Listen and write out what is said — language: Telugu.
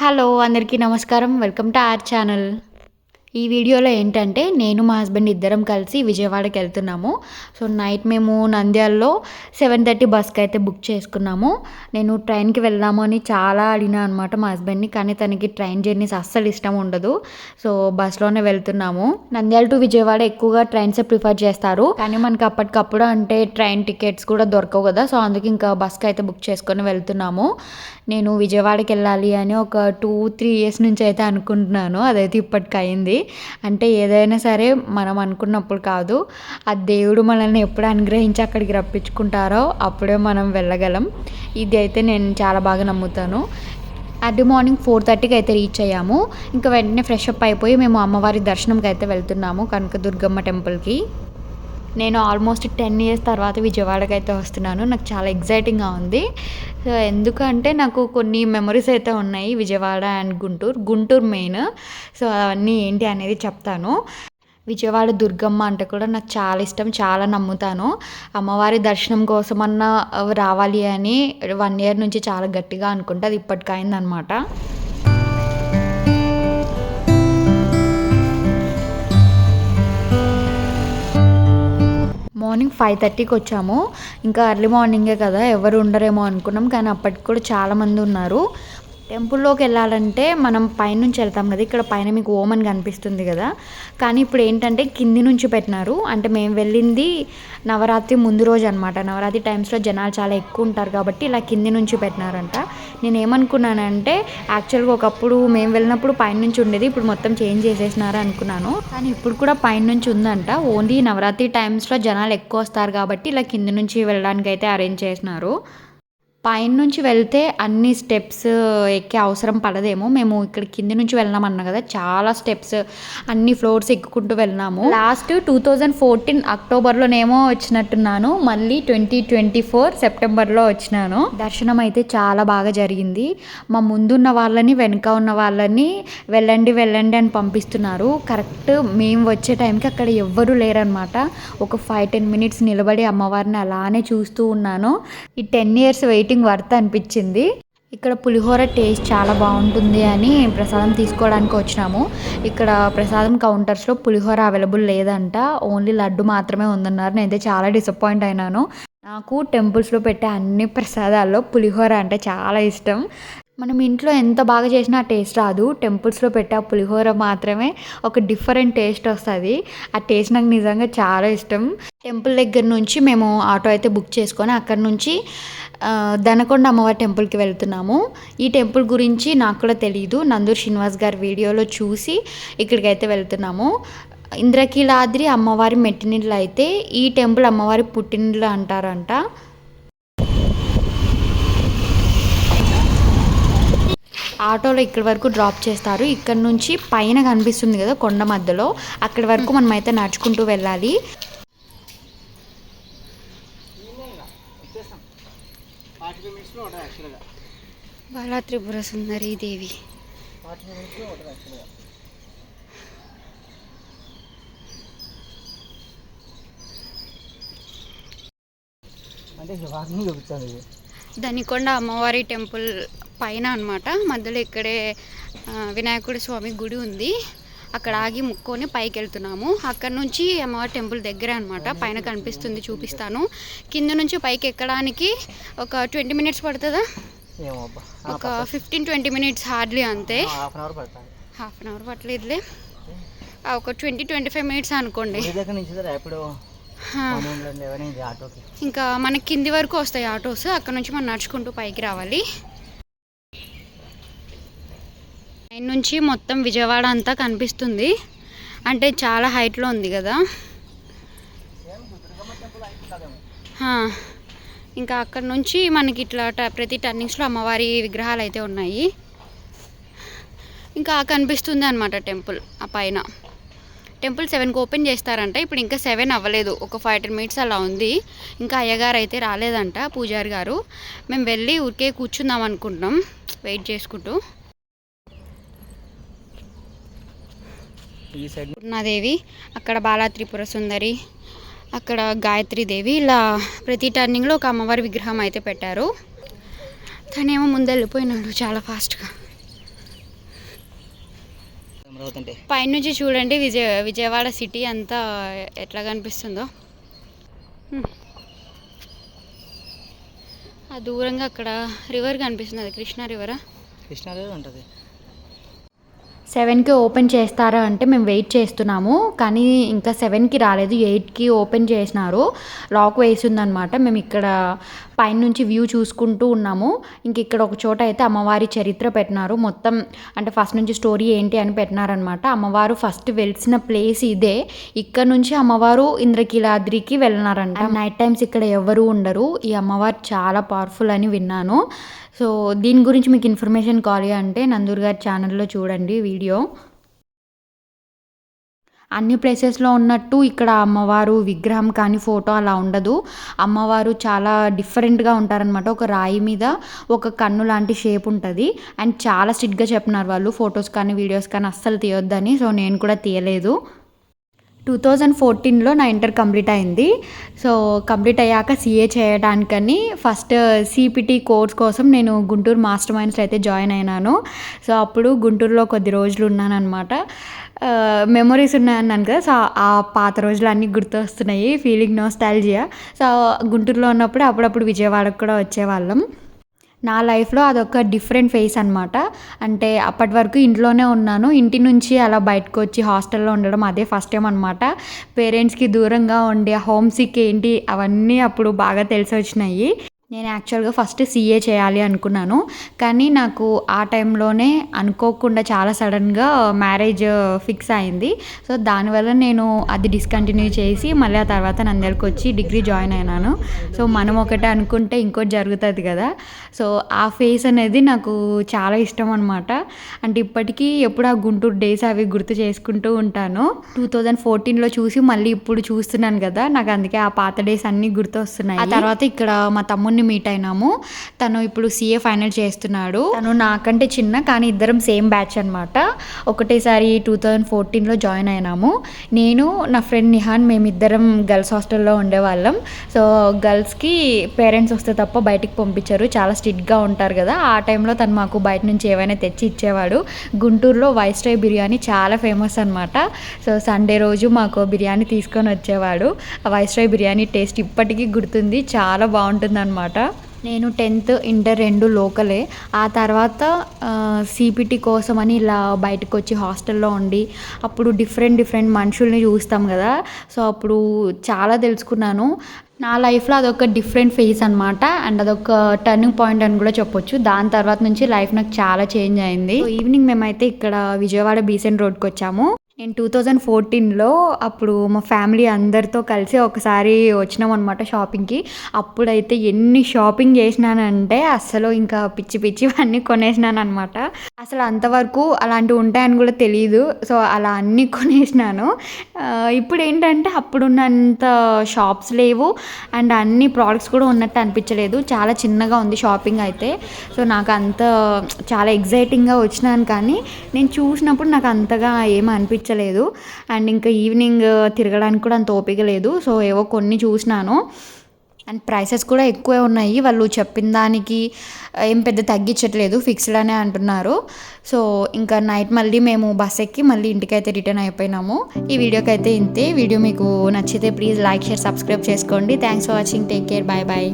హలో అందరికీ నమస్కారం. వెల్కమ్ టు ఆర్ ఛానల్ ఈ వీడియోలో ఏంటంటే నేను మా హస్బెండ్ ఇద్దరం కలిసి విజయవాడకి వెళ్తున్నాము. సో నైట్ మేము నంద్యాలలో సెవెన్ థర్టీ బస్కి అయితే బుక్ చేసుకున్నాము. నేను ట్రైన్కి వెళ్దాము అని చాలా అడిగినా అనమాట మా హస్బెండ్ని కానీ తనకి ట్రైన్ జర్నీస్ అస్సలు ఇష్టం ఉండదు. సో బస్లోనే వెళ్తున్నాము. నంద్యాల టు విజయవాడ ఎక్కువగా ట్రైన్సే ప్రిఫర్ చేస్తారు. కానీ మనకి అప్పటికప్పుడు అంటే ట్రైన్ టికెట్స్ కూడా దొరకవు కదా సో అందుకే ఇంకా బస్కి అయితే బుక్ చేసుకొని వెళ్తున్నాము. నేను విజయవాడకి వెళ్ళాలి అని ఒక టూ త్రీ ఇయర్స్ నుంచి అయితే అనుకుంటున్నాను. అదైతే ఇప్పటికి అయింది అంటే ఏదైనా సరే మనం అనుకున్నప్పుడు కాదు ఆ దేవుడు మనల్ని ఎప్పుడు అనుగ్రహించి అక్కడికి రప్పించుకుంటారో అప్పుడే మనం వెళ్ళగలం. ఇది అయితే నేను చాలా బాగా నమ్ముతాను. అర్లీ మార్నింగ్ ఫోర్ థర్టీకి అయితే రీచ్ అయ్యాము. ఇంకా వెంటనే ఫ్రెష్ అప్ అయిపోయి మేము అమ్మవారి దర్శనంకి అయితే వెళ్తున్నాము కనకదుర్గమ్మ టెంపుల్కి. నేను ఆల్మోస్ట్ టెన్ ఇయర్స్ తర్వాత విజయవాడకి అయితే వస్తున్నాను. నాకు చాలా ఎగ్జైటింగ్గా ఉంది. సో ఎందుకంటే నాకు కొన్ని మెమరీస్ అయితే ఉన్నాయి Vijayawada and Guntur. Guntur main. So అవన్నీ ఏంటి అనేది చెప్తాను. విజయవాడ దుర్గమ్మ అంటే కూడా నాకు చాలా ఇష్టం చాలా నమ్ముతాను. అమ్మవారి దర్శనం కోసమన్నా రావాలి అని వన్ ఇయర్ నుంచి చాలా గట్టిగా అనుకుంటే అది ఇప్పటికైందనమాట. మార్నింగ్ ఫైవ్ థర్టీకి వచ్చాము. ఇంకా ఎర్లీ మార్నింగే కదా ఎవరు ఉండరేమో అనుకున్నాం. కానీ అప్పటికి కూడా చాలామంది ఉన్నారు. టెంపుల్లోకి వెళ్ళాలంటే మనం పైనుంచి వెళ్తాం కదా ఇక్కడ పైన మీకు ఓమన్ కనిపిస్తుంది కదా. కానీ ఇప్పుడు ఏంటంటే కింది నుంచి పెట్టినారు. అంటే మేము వెళ్ళింది నవరాత్రి ముందు రోజు అనమాట నవరాత్రి టైమ్స్లో జనాలు చాలా ఎక్కువ ఉంటారు కాబట్టి ఇలా కింది నుంచి పెట్టినారంట. నేను ఏమనుకున్నానంటే యాక్చువల్గా ఒకప్పుడు మేము వెళ్ళినప్పుడు పైనుంచి ఉండేది ఇప్పుడు మొత్తం చేంజ్ చేసేసినారు అనుకున్నాను. కానీ ఇప్పుడు కూడా పైనుంచి ఉందంట. ఓన్లీ నవరాత్రి టైమ్స్లో జనాలు ఎక్కువ వస్తారు కాబట్టి ఇలా కింద నుంచి వెళ్ళడానికి అయితే అరేంజ్ చేసినారు. పైన నుంచి వెళ్తే అన్ని స్టెప్స్ ఎక్కే అవసరం పడదేమో. మేము ఇక్కడ కింది నుంచి వెళ్ళినాం అన్న కదా చాలా స్టెప్స్ అన్ని ఫ్లోర్స్ ఎక్కుకుంటూ వెళ్ళినాము. లాస్ట్ టూ థౌజండ్ ఫోర్టీన్ అక్టోబర్లోనేమో వచ్చినట్టున్నాను. మళ్ళీ ట్వంటీ ట్వంటీ ఫోర్ సెప్టెంబర్లో వచ్చినాను. దర్శనం అయితే చాలా బాగా జరిగింది. మా ముందున్న వాళ్ళని వెనుక ఉన్న వాళ్ళని వెళ్ళండి వెళ్ళండి అని పంపిస్తున్నారు. కరెక్ట్ మేము వచ్చే టైంకి అక్కడ ఎవ్వరూ లేరనమాట ఒక ఫైవ్ టెన్ మినిట్స్ నిలబడి అమ్మవారిని అలానే చూస్తూ ఉన్నాను. ఈ ten years wait waiting worth అనిపించింది. ఇక్కడ పులిహోర టేస్ట్ చాలా బాగుంటుంది అని ప్రసాదం తీసుకోవడానికి వచ్చినాము. ఇక్కడ ప్రసాదం కౌంటర్స్లో పులిహోర అవైలబుల్ లేదంట. ఓన్లీ లడ్డు మాత్రమే ఉందన్నారు. నేనైతే చాలా డిసప్పాయింట్ అయినాను. నాకు టెంపుల్స్లో పెట్టే అన్ని ప్రసాదాల్లో పులిహోర అంటే చాలా ఇష్టం. మనం ఇంట్లో ఎంత బాగా చేసినా టేస్ట్ రాదు. టెంపుల్స్లో పెట్టే ఆ పులిహోర మాత్రమే ఒక డిఫరెంట్ టేస్ట్ వస్తుంది. ఆ టేస్ట్ నాకు నిజంగా చాలా ఇష్టం. టెంపుల్ దగ్గర నుంచి మేము ఆటో అయితే బుక్ చేసుకొని అక్కడ నుంచి దనకొండ అమ్మవారి టెంపుల్కి వెళ్తున్నాము. ఈ టెంపుల్ గురించి నాకు కూడా తెలియదు నందూర్ శ్రీనివాస్ గారి వీడియోలో చూసి ఇక్కడికైతే వెళ్తున్నాము. ఇంద్రకీలాద్రి అమ్మవారి మెట్టినిళ్ళు అయితే ఈ టెంపుల్ అమ్మవారి పుట్టినిళ్ళు అంటారంట. ఆటోలో ఇక్కడి వరకు డ్రాప్ చేస్తారు. ఇక్కడ నుంచి పైన కనిపిస్తుంది కదా కొండ మధ్యలో. అక్కడి వరకు మనం అయితే నడుచుకుంటూ వెళ్ళాలి. బాలా త్రిపుర సుందరి దేవి. దనికొండ అమ్మవారి టెంపుల్ పైన అనమాట మధ్యలో ఇక్కడే వినాయకుడి స్వామి గుడి ఉంది. అక్కడ ఆగి ముక్కొని పైకి వెళ్తున్నాము అక్కడ నుంచి అమ్మవారి టెంపుల్ దగ్గర అనమాట పైన కనిపిస్తుంది చూపిస్తాను. కింద నుంచి పైకి ఎక్కడానికి ఒక ట్వంటీ మినిట్స్ పడుతుందా? ఒక ఫిఫ్టీన్ ట్వంటీ మినిట్స్ హార్డ్లీ అంతే. హాఫ్ అన్ అవర్ పట్టలేదులే. ఒక ట్వంటీ ట్వంటీ ఫైవ్ మినిట్స్ అనుకోండి. ఇంకా మనకి కింది వరకు వస్తాయి ఆటోస్. అక్కడ నుంచి మనం నడుచుకుంటూ పైకి రావాలి. పైన నుంచి మొత్తం విజయవాడ అంతా కనిపిస్తుంది. అంటే చాలా హైట్లో ఉంది కదా. ఇంకా అక్కడ నుంచి మనకి ఇట్లా ప్రతి టర్నింగ్స్లో అమ్మవారి విగ్రహాలు అయితే ఉన్నాయి. ఇంకా కనిపిస్తుంది అనమాట టెంపుల్ ఆ పైన. టెంపుల్ సెవెన్కి ఓపెన్ చేస్తారంట. ఇప్పుడు ఇంకా సెవెన్ అవ్వలేదు. ఒక ఫైవ్ టెన్ మినిట్స్ అలా ఉంది. ఇంకా అయ్యగారు అయితే రాలేదంట పూజారి గారు. మేము వెళ్ళి ఊరికే కూర్చుందాం అనుకుంటున్నాం. వెయిట్ చేసుకుంటూ. పూర్ణాదేవి అక్కడ బాలా త్రిపుర సుందరి అక్కడ గాయత్రీదేవి ఇలా ప్రతి టర్నింగ్లో ఒక అమ్మవారి విగ్రహం అయితే పెట్టారు. తనేమో ముందు వెళ్ళిపోయినాడు చాలా ఫాస్ట్గా పైనుంచి చూడండి విజయ విజయవాడ సిటీ అంతా ఎట్లా కనిపిస్తుందో. ఆ దూరంగా అక్కడ రివర్ కనిపిస్తుంది అది కృష్ణా రివరా కృష్ణాలో ఉంటుంది. సెవెన్కి ఓపెన్ చేస్తారా అంటే మేము వెయిట్ చేస్తున్నాము కానీ ఇంకా సెవెన్కి రాలేదు. ఎయిట్కి ఓపెన్ చేసినారు. లాక్ వేసి ఉందన్నమాట. మేము ఇక్కడ పైనుంచి వ్యూ చూసుకుంటూ ఉన్నాము. ఇంక ఇక్కడ ఒక చోట అయితే అమ్మవారి చరిత్ర పెట్టినారు. మొత్తం అంటే ఫస్ట్ నుంచి స్టోరీ ఏంటి అని పెట్టినారనమాట. అమ్మవారు ఫస్ట్ వెలిసిన ప్లేస్ ఇదే. ఇక్కడ నుంచి అమ్మవారు ఇంద్రకీలాద్రికి వెళ్ళినారంట. నైట్ టైమ్స్ ఇక్కడ ఎవరు ఉండరు. ఈ అమ్మవారు చాలా పవర్ఫుల్ అని విన్నాను. సో దీని గురించి మీకు ఇన్ఫర్మేషన్ కావాలి అంటే నందూర్ గారి ఛానల్లో చూడండి వీడియో. అన్ని ప్లేసెస్లో ఉన్నట్టు ఇక్కడ అమ్మవారు విగ్రహం కానీ ఫోటో అలా ఉండదు. అమ్మవారు చాలా డిఫరెంట్గా ఉంటారనమాట ఒక రాయి మీద ఒక కన్ను లాంటి షేప్ ఉంటుంది. అండ్ చాలా స్ట్రిక్ట్గా చెప్పినారు వాళ్ళు. ఫొటోస్ కానీ వీడియోస్ కానీ అస్సలు తీయొద్దని. సో నేను కూడా తీయలేదు. టూ థౌజండ్ ఫోర్టీన్లో నా ఇంటర్ కంప్లీట్ అయింది. సో కంప్లీట్ అయ్యాక సీఏ చేయడానికని ఫస్ట్ సిపిటి కోర్స్ కోసం నేను గుంటూరు మాస్టర్ మైండ్స్లో అయితే జాయిన్ అయినాను. సో అప్పుడు గుంటూరులో కొద్ది రోజులు ఉన్నాను అనమాట మెమొరీస్ ఉన్నాయన్నాను కదా సో ఆ పాత రోజులు అన్నీ గుర్తొస్తున్నాయి ఫీలింగ్ నోస్టాలజియా సో గుంటూరులో ఉన్నప్పుడు అప్పుడప్పుడు విజయవాడకు కూడా వచ్చేవాళ్ళం. నా లైఫ్లో అదొక డిఫరెంట్ ఫేస్ అనమాట అంటే అప్పటి వరకు ఇంట్లోనే ఉన్నాను ఇంటి నుంచి అలా బయటకు వచ్చి హాస్టల్లో ఉండడం అదే ఫస్ట్ టైం అనమాట పేరెంట్స్కి దూరంగా ఉండే హోమ్ సిక్ ఏంటి అవన్నీ అప్పుడు బాగా తెలిసి వచ్చినాయి నేను యాక్చువల్గా ఫస్ట్ సీఏ చేయాలి అనుకున్నాను. కానీ నాకు ఆ టైంలోనే అనుకోకుండా చాలా సడన్గా మ్యారేజ్ ఫిక్స్ అయింది. సో దానివల్ల నేను అది డిస్కంటిన్యూ చేసి మళ్ళీ ఆ తర్వాత నందరికి వచ్చి డిగ్రీ జాయిన్ అయినాను. సో మనం ఒకటే అనుకుంటే ఇంకోటి జరుగుతుంది కదా. సో ఆ ఫేస్ అనేది నాకు చాలా ఇష్టం అనమాట అంటే ఇప్పటికీ ఎప్పుడు ఆ గుంటూరు డేస్ అవి గుర్తు చేసుకుంటూ ఉంటాను. టూ థౌజండ్ ఫోర్టీన్లో చూసి మళ్ళీ ఇప్పుడు చూస్తున్నాను కదా. నాకు అందుకే ఆ పాత డేస్ అన్నీ గుర్తు వస్తున్నాయి ఆ తర్వాత ఇక్కడ మా తమ్ముడిని మీట్ అయినాము. తను ఇప్పుడు సీఏ ఫైనల్ చేస్తున్నాడు. తను నాకంటే చిన్న కానీ ఇద్దరం సేమ్ బ్యాచ్ అనమాట ఒకటేసారి టూ థౌజండ్ ఫోర్టీన్లో జాయిన్ అయినాము. నేను నా ఫ్రెండ్ నిహాన్ మేమిద్దరం గర్ల్స్ హాస్టల్లో ఉండేవాళ్ళం. సో గర్ల్స్కి పేరెంట్స్ వస్తే తప్ప బయటికి పంపించారు. చాలా స్ట్రిక్ట్గా ఉంటారు కదా. ఆ టైంలో తను మాకు బయట నుంచి ఏవైనా తెచ్చి ఇచ్చేవాడు. గుంటూరులో వైస్ట్రై బిర్యానీ చాలా ఫేమస్ అనమాట సో సండే రోజు మాకు బిర్యానీ తీసుకొని వచ్చేవాడు. ఆ వైస్ట్రై బిర్యానీ టేస్ట్ ఇప్పటికీ గుర్తుంది. చాలా బాగుంటుంది అనమాట నేను టెన్త్ ఇంటర్ రెండు లోకలే. ఆ తర్వాత సిపిటి కోసం అని ఇలా బయటకు వచ్చి హాస్టల్లో ఉండి అప్పుడు డిఫరెంట్ డిఫరెంట్ మనుషుల్ని చూస్తాం కదా. సో అప్పుడు చాలా తెలుసుకున్నాను. నా లైఫ్లో అదొక డిఫరెంట్ ఫేస్ అనమాట. అండ్ అదొక టర్నింగ్ పాయింట్ అని కూడా చెప్పొచ్చు. దాని తర్వాత నుంచి లైఫ్ నాకు చాలా చేంజ్ అయింది. ఈవినింగ్ మేమైతే ఇక్కడ విజయవాడ బీసెంట్ రోడ్కి వచ్చాము నేను టూ థౌజండ్ ఫోర్టీన్లో అప్పుడు మా ఫ్యామిలీ అందరితో కలిసి ఒకసారి వచ్చినాం అనమాట షాపింగ్కి. అప్పుడైతే ఎన్ని షాపింగ్ చేసినానంటే అసలు ఇంకా పిచ్చి పిచ్చి అన్నీ కొనేసినాను అనమాట అసలు అంతవరకు అలాంటివి ఉంటాయని కూడా తెలియదు సో అలా అన్నీ కొనేసినాను. ఇప్పుడు ఏంటంటే అప్పుడున్నంత షాప్స్ లేవు. అండ్ అన్ని ప్రోడక్ట్స్ కూడా ఉన్నట్టు అనిపించలేదు. చాలా చిన్నగా ఉంది షాపింగ్ అయితే. సో నాకు అంత చాలా ఎగ్జైటింగ్గా వచ్చినాను కానీ నేను చూసినప్పుడు నాకు అంతగా ఏమీ అనిపించలేదు అండ్ ఇంకా ఈవినింగ్ తిరగడానికి కూడా అంత ఓపిక లేదు. సో ఏవో కొన్ని చూసినాను. అండ్ ప్రైసెస్ కూడా ఎక్కువే ఉన్నాయి. వాళ్ళు చెప్పిన దానికి ఏం పెద్ద తగ్గించట్లేదు. ఫిక్స్డ్ అనే అంటున్నారు. సో ఇంకా నైట్ మళ్ళీ మేము బస్ ఎక్కి మళ్ళీ ఇంటికైతే రిటర్న్ అయిపోయినాము. ఈ వీడియోకి అయితే ఇంతే. వీడియో మీకు నచ్చితే ప్లీజ్ లైక్ షేర్ సబ్స్క్రైబ్ చేసుకోండి. Thanks for watching. Take care. Bye bye.